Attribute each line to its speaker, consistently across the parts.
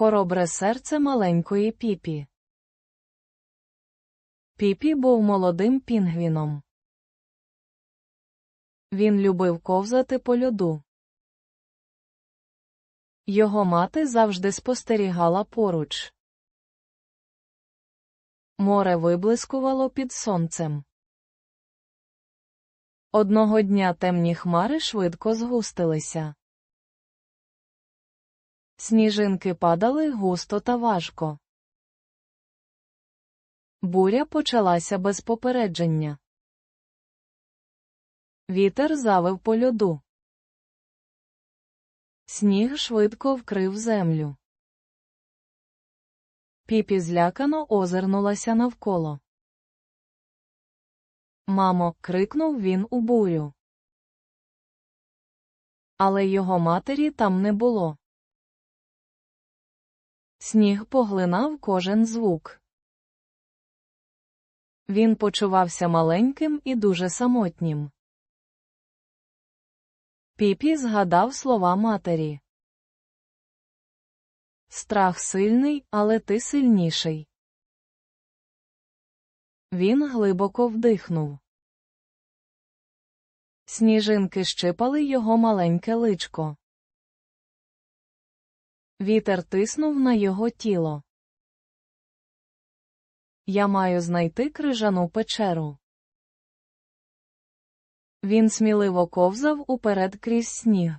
Speaker 1: Хоробре серце маленької піпі. Піпі був молодим пінгвіном. Він любив ковзати по льоду. Його мати завжди спостерігала поруч. Море виблискувало під сонцем. Одного дня темні хмари швидко згустилися. Сніжинки падали густо та важко. Буря почалася без попередження. Вітер завив по льоду. Сніг швидко вкрив землю. Піпі злякано озирнулася навколо. Мамо, крикнув він у бурю. Але його матері там не було. Сніг поглинав кожен звук. Він почувався маленьким і дуже самотнім. Піпі згадав слова матері. Страх сильний, але ти сильніший. Він глибоко вдихнув. Сніжинки щипали його маленьке личко. Вітер тиснув на його тіло. Я маю знайти крижану печеру. Він сміливо ковзав уперед крізь сніг.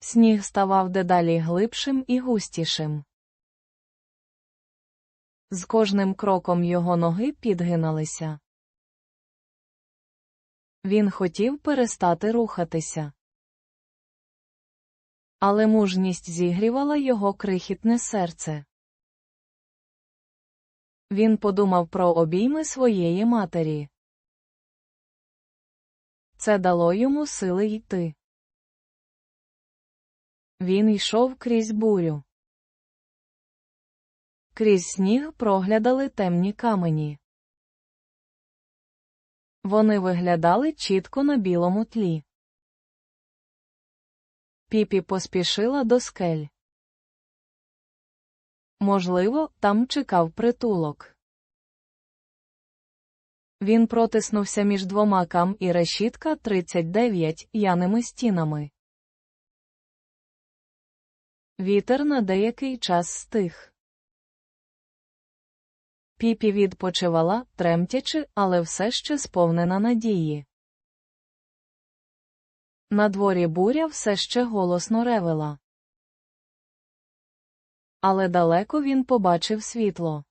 Speaker 1: Сніг ставав дедалі глибшим і густішим. З кожним кроком його ноги підгиналися. Він хотів перестати рухатися. Але мужність зігрівала його крихітне серце. Він подумав про обійми своєї матері. Це дало йому сили йти. Він йшов крізь бурю. Крізь сніг проглядали темні камені. Вони виглядали чітко на білому тлі. Піпі поспішила до скель. Можливо, там чекав притулок. Він протиснувся між двома кам і решітка 39 яними стінами. Вітер на деякий час стих. Піпі відпочивала, тремтячи, але все ще сповнена надії. На дворі буря все ще голосно ревела. Але далеко він побачив світло.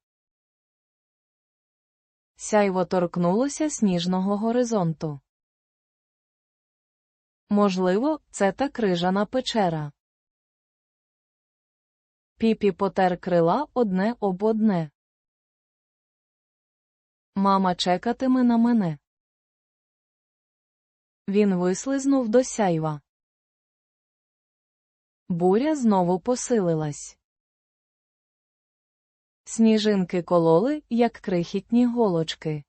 Speaker 1: Сяйво торкнулося сніжного горизонту. Можливо, це та крижана печера. Піпі потер крила одне об одне. Мама чекатиме на мене. Він вислизнув до сяйва. Буря знову посилилась. Сніжинки кололи, як крихітні голочки.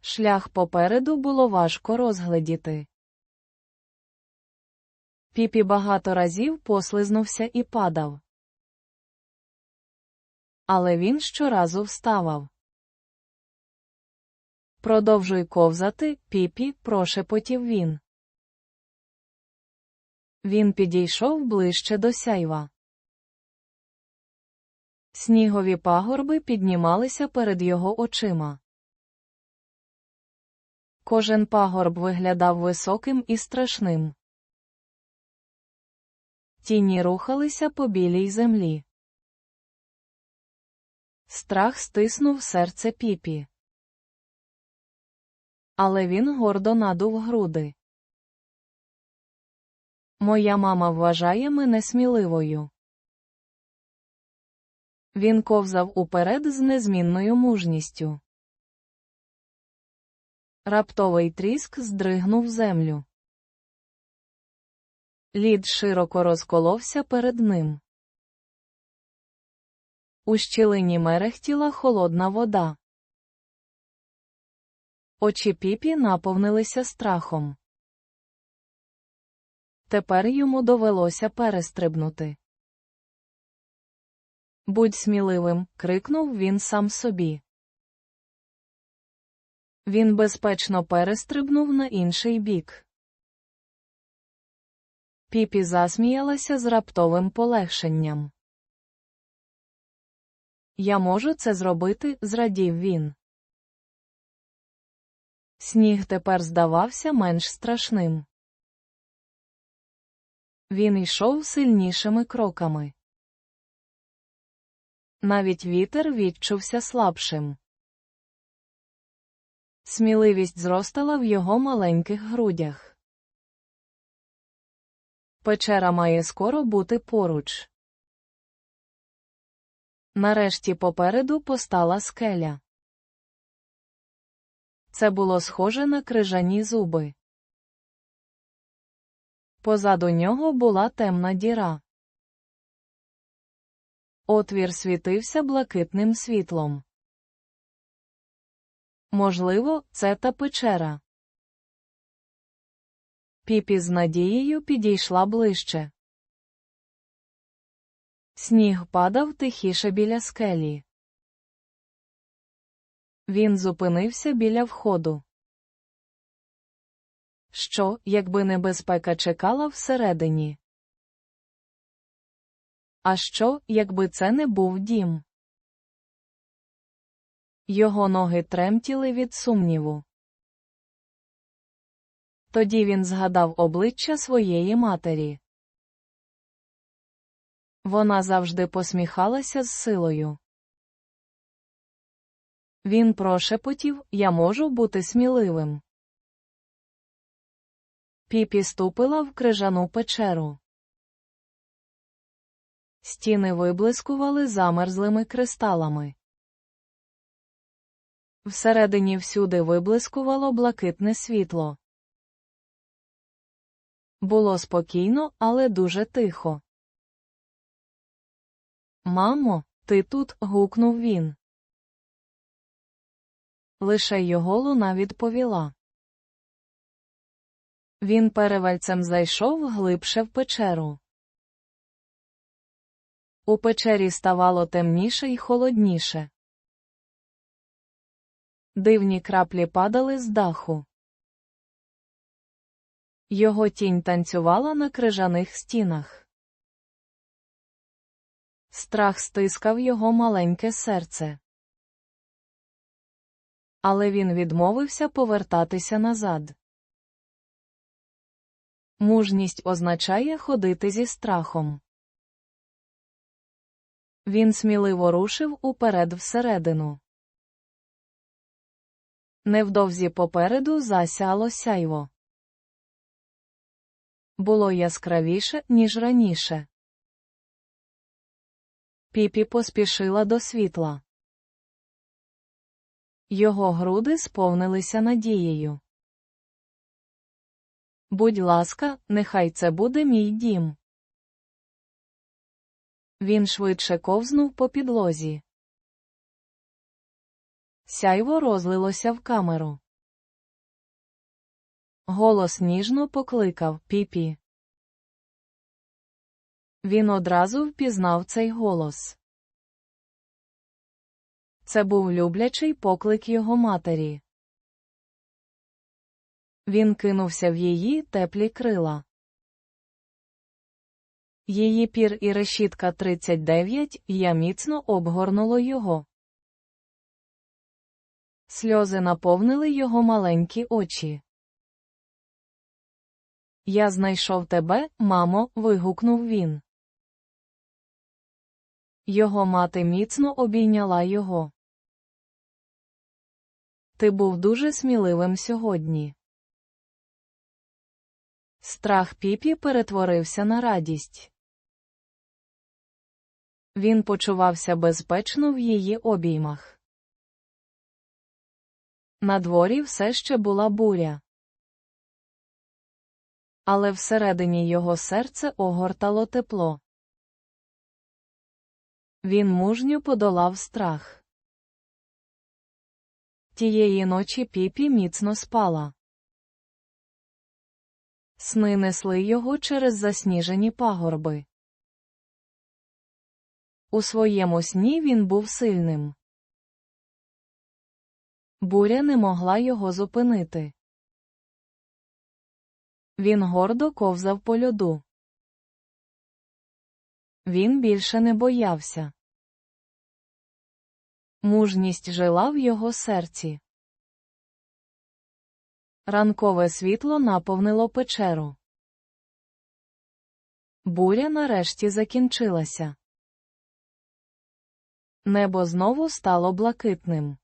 Speaker 1: Шлях попереду було важко розгледіти. Піпі багато разів послизнувся і падав. Але він щоразу вставав. Продовжуй ковзати, піпі, прошепотів він. Він підійшов ближче до сяйва. Снігові пагорби піднімалися перед його очима. Кожен пагорб виглядав високим і страшним. Тіні рухалися по білій землі. Страх стиснув серце піпі. Але він гордо надув груди. Моя мама вважає мене сміливою. Він ковзав уперед з незмінною мужністю. Раптовий тріск здригнув землю. Лід широко розколовся перед ним. У щілині мерехтіла холодна вода. Очі піпі наповнилися страхом. Тепер йому довелося перестрибнути. Будь сміливим, крикнув він сам собі. Він безпечно перестрибнув на інший бік. Піпі засміялася з раптовим полегшенням. Я можу це зробити, зрадів він. Сніг тепер здавався менш страшним. Він йшов сильнішими кроками. Навіть вітер відчувся слабшим. Сміливість зростала в його маленьких грудях. Печера має скоро бути поруч. Нарешті попереду постала скеля. Це було схоже на крижані зуби. Позаду нього була темна діра. Отвір світився блакитним світлом. Можливо, це та печера. Піпі з надією підійшла ближче. Сніг падав тихіше біля скелі. Він зупинився біля входу. Що, якби небезпека чекала всередині? А що, якби це не був дім? Його ноги тремтіли від сумніву. Тоді він згадав обличчя своєї матері. Вона завжди посміхалася з силою. Він прошепотів Я можу бути сміливим. Піпі ступила в крижану печеру. Стіни виблискували замерзлими кристалами. Всередині всюди виблискувало блакитне світло. Було спокійно, але дуже тихо. Мамо, ти тут. гукнув він. Лише його луна відповіла. Він перевальцем зайшов глибше в печеру. У печері ставало темніше й холодніше. Дивні краплі падали з даху. Його тінь танцювала на крижаних стінах. Страх стискав його маленьке серце. Але він відмовився повертатися назад. Мужність означає ходити зі страхом. Він сміливо рушив уперед всередину. Невдовзі попереду засяло сяйво. Було яскравіше, ніж раніше. Піпі поспішила до світла. Його груди сповнилися надією. Будь ласка, нехай це буде мій дім. Він швидше ковзнув по підлозі. Сяйво розлилося в камеру. Голос ніжно покликав піпі. Він одразу впізнав цей голос. Це був люблячий поклик його матері. Він кинувся в її теплі крила. Її пір і решітка 39 я міцно обгорнуло його. Сльози наповнили його маленькі очі. Я знайшов тебе, мамо, вигукнув він. Його мати міцно обійняла його. Ти був дуже сміливим сьогодні. Страх піпі перетворився на радість. Він почувався безпечно в її обіймах. На дворі все ще була буря. Але всередині його серце огортало тепло. Він мужньо подолав страх. Тієї ночі піпі міцно спала. Сни несли його через засніжені пагорби. У своєму сні він був сильним. Буря не могла його зупинити. Він гордо ковзав по льоду. Він більше не боявся. Мужність жила в його серці. Ранкове світло наповнило печеру. Буря нарешті закінчилася. Небо знову стало блакитним.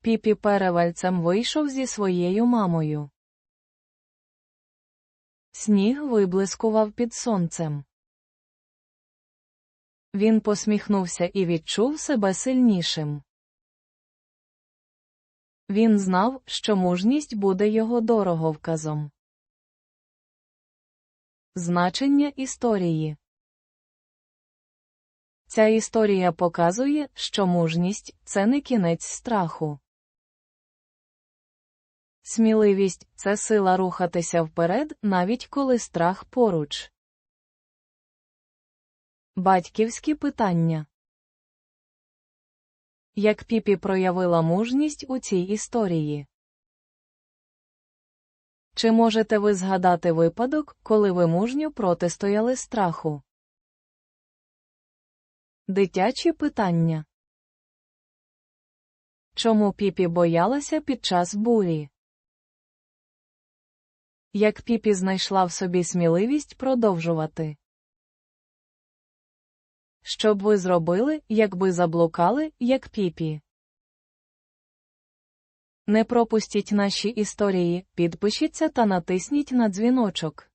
Speaker 1: Піпі перевальцем вийшов зі своєю мамою. Сніг виблискував під сонцем. Він посміхнувся і відчув себе сильнішим. Він знав, що мужність буде його дороговказом. Значення історії Ця історія показує, що мужність це не кінець страху. Сміливість це сила рухатися вперед, навіть коли страх поруч. Батьківські питання Як Піпі проявила мужність у цій історії? Чи можете ви згадати випадок, коли ви мужньо протистояли страху? Дитячі питання Чому Піпі боялася під час бурі? Як Піпі знайшла в собі сміливість продовжувати? Що б ви зробили, якби заблукали, як Піпі? Не пропустіть наші історії, підпишіться та натисніть на дзвіночок.